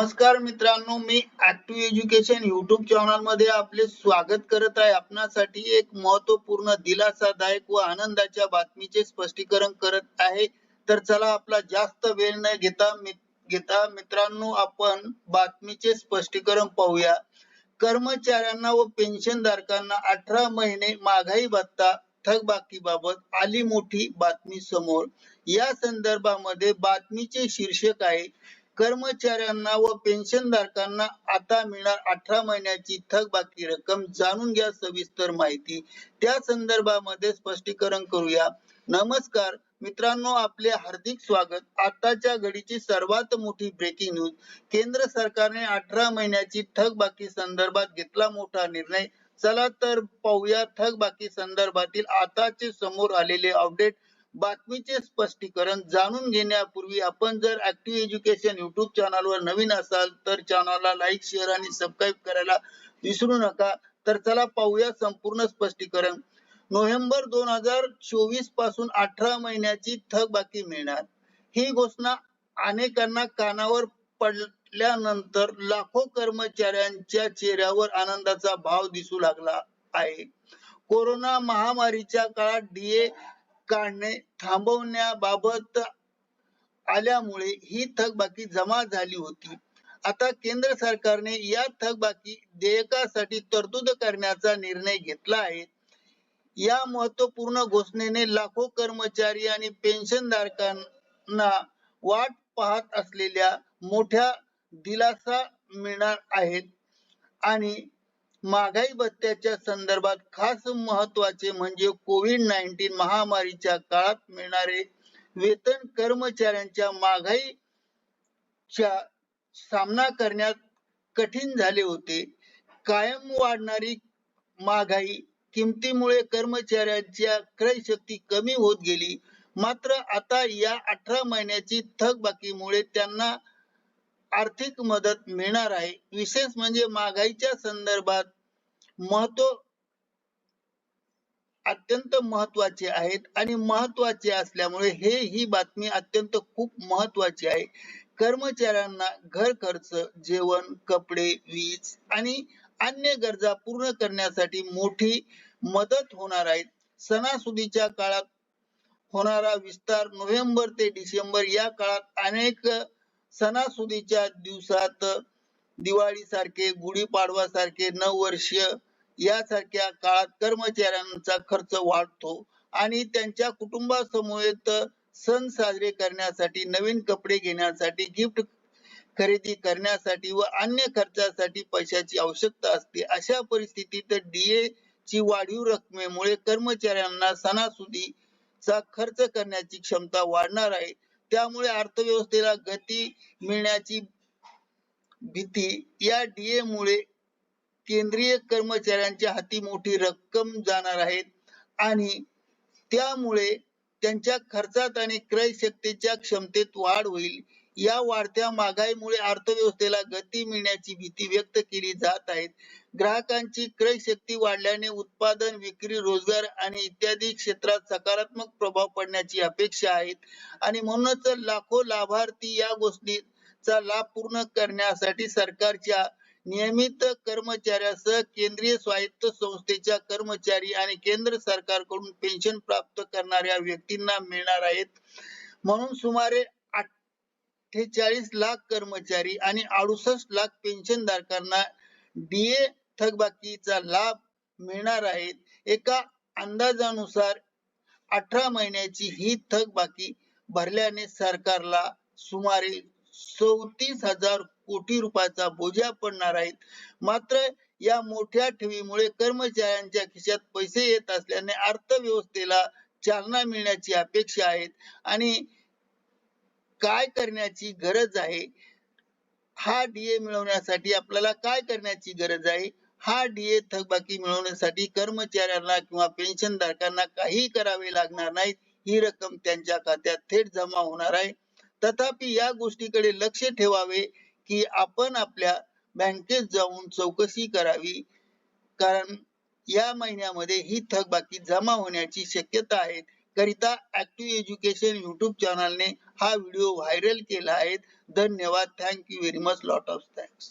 नमस्कार मित्रांनो मी ऍक्टिव्ह एज्युकेशन युट्यूब चॅनलमध्ये आपले स्वागत करत आहे. आपणासाठी एक महत्त्वपूर्ण दिलासादायक व आनंदाच्या बातमीचे स्पष्टीकरण करत आहे. तर चला आपला जास्त वेळ न घेता घेता मित्रांनो आपण बातमीचे स्पष्टीकरण पाहूया. कर्मचाऱ्यांना व पेन्शनधारकांना अठरा महिने महागाई भत्ता थकबाकीबाबत आली मोठी बातमी समोर. या संदर्भामध्ये बातमीचे शीर्षक आहे कर्मचाऱ्यांना व पेन्शनधारकांना आता मिळणार अठरा महिन्याची थकबाकी रक्कम जाणून घ्या सविस्तर माहिती. त्या संदर्भामध्ये स्पष्टीकरण करूया. नमस्कार. मित्रांनो आपले हार्दिक स्वागत. आताच्या घडीची सर्वात मोठी ब्रेकिंग न्यूज केंद्र सरकारने अठरा महिन्याची थकबाकी संदर्भात घेतला मोठा निर्णय. चला तर पाहूया थकबाकी संदर्भातील आताचे समोर आलेले अपडेट बातमीचे स्पष्टीकरण जाणून घेण्यापूर्वी आपण जर ऍक्टिव्ह एज्युकेशन युट्यूब चॅनलवर नवीन असाल तर चॅनलला लाईक शेअर आणि सबस्क्राईब करायला विसरू नका. तर चला पाहूया संपूर्ण स्पष्टीकरण. नोव्हेंबर दोन हजार चोवीसपासून अठरा महिन्याची थकबाकी मिळणार. ही घोषणा अनेकांना कानावर पडल्यानंतर लाखो कर्मचाऱ्यांच्या चेहऱ्यावर आनंदाचा भाव दिसू लागला आहे. कोरोना महामारीच्या काळात डीए काढणे थांबवण्याबाबत आल्यामुळे ही थकबाकी जमा झाली होती. आता केंद्र सरकारने या थकबाकी देयकासाठी तरतूद करण्याचा निर्णय घेतला आहे. या महत्त्वपूर्ण घोषणेने लाखो कर्मचारी आणि पेन्शनधारकांना वाट पाहत असलेल्या मोठ्या दिलासा मिळणार आहेत. आणि महागाई भत्त्याच्या संदर्भात खास महत्त्वाचे म्हणजे कोविड नाईन्टीन महामारीच्या काळात मिळणारे वेतन कर्मचाऱ्यांच्या महागाईच्या सामना करण्यात कठीण झाले होते. कायम वाढणारी महागाई किमतीमुळे कर्मचाऱ्यांच्या क्रय शक्ती कमी होत गेली. मात्र आता या अठरा महिन्याची थकबाकीमुळे त्यांना आर्थिक मदत मिळणार आहे. विशेष म्हणजे महागाईच्या संदर्भात महत्त्व अत्यंत महत्त्वाचे आहेत आणि महत्त्वाचे असल्यामुळे हे ही बातमी अत्यंत खूप महत्वाची आहे. कर्मचाऱ्यांना घर खर्च जेवण कपडे वीज आणि अन्य गरजा पूर्ण करण्यासाठी मोठी मदत होणार आहे. सणासुदीच्या काळात होणारा विस्तार नोव्हेंबर ते डिसेंबर या काळात अनेक सणासुदीच्या दिवसात दिवाळी सारखे गुढीपाडवा सारखे नववर्ष यासारख्या काळात कर्मचाऱ्यांचा खर्च वाढतो आणि त्यांच्या कुटुंबासमवेत सण साजरे करण्यासाठी नवीन कपडे घेण्यासाठी गिफ्ट खरेदी करण्यासाठी व अन्य खर्चासाठी पैशाची आवश्यकता असते. अशा परिस्थितीत डीए ची वाढीव रकमेमुळे कर्मचाऱ्यांना सणासुदीचा खर्च करण्याची क्षमता वाढणार आहे. त्यामुळे अर्थव्यवस्थेला गती मिळण्याची भीती या डीए मुळे केंद्रीय कर्मचाऱ्यांच्या हाती मोठी रक्कम जाणार आहे. आणि त्यामुळे त्यांच्या खर्चात आणि क्रय शक्तीच्या क्षमतेत वाढ होईल. या वाढत्या महागाईमुळे अर्थव्यवस्थेला गती मिळण्याची भीती व्यक्त केली जात आहे. ग्राहकांची क्रय शक्ती वाढल्याने उत्पादन विक्री रोजगार आणि इत्यादी क्षेत्रात सकारात्मक प्रभाव पडण्याची अपेक्षा आहे आणि म्हणूनच लाखो लाभार्थी या गोष्टीचा लाभ पूर्ण करण्यासाठी सरकारच्या नियमित कर्मचाऱ्यासह केंद्रीय स्वायत्त संस्थेच्या कर्मचारी आणि केंद्र सरकारकडून पेन्शन प्राप्त करणाऱ्या व्यक्तींना मिळणार आहेत. म्हणून सुमारे अठ्ठेचाळीस लाख कर्मचारी आणि अडुसष्ट लाख पेन्शन धारकांना डीए थकबाकीचा लाभ मिळणार आहेत. एका अंदाजानुसार अठरा महिन्याची ही थकबाकी भरल्याने सरकारला सुमारे चौतीस हजार कोटी रुपयाचा बोजा पडणार आहे मात्र या मोठ्या ठेवीमुळे कर्मचाऱ्यांच्या खिशात पैसे येत असल्याने अर्थव्यवस्थेला चालना मिळण्याची अपेक्षा आहे आणि काय करण्याची गरज आहे? हा डीए मिळवण्यासाठी आपल्याला काय करण्याची गरज आहे? हा डीए थकबाकी मिळवण्यासाठी कर्मचाऱ्यांना किंवा पेन्शन धारकांना काही करावे लागणार नाही ही रक्कम त्यांच्या खात्यात थेट जमा होणार आहे. तथापि या गोष्टीकडे लक्ष ठेवावे की आपण आपल्या बँकेत जाऊन चौकशी करावी. कारण या महिन्यामध्ये ही थकबाकी जमा होण्याची शक्यता आहे. करिता ऍक्टिव्ह एज्युकेशन युट्यूब चॅनलने हा व्हिडिओ व्हायरल केला आहे. धन्यवाद. Thank you very much lot of thanks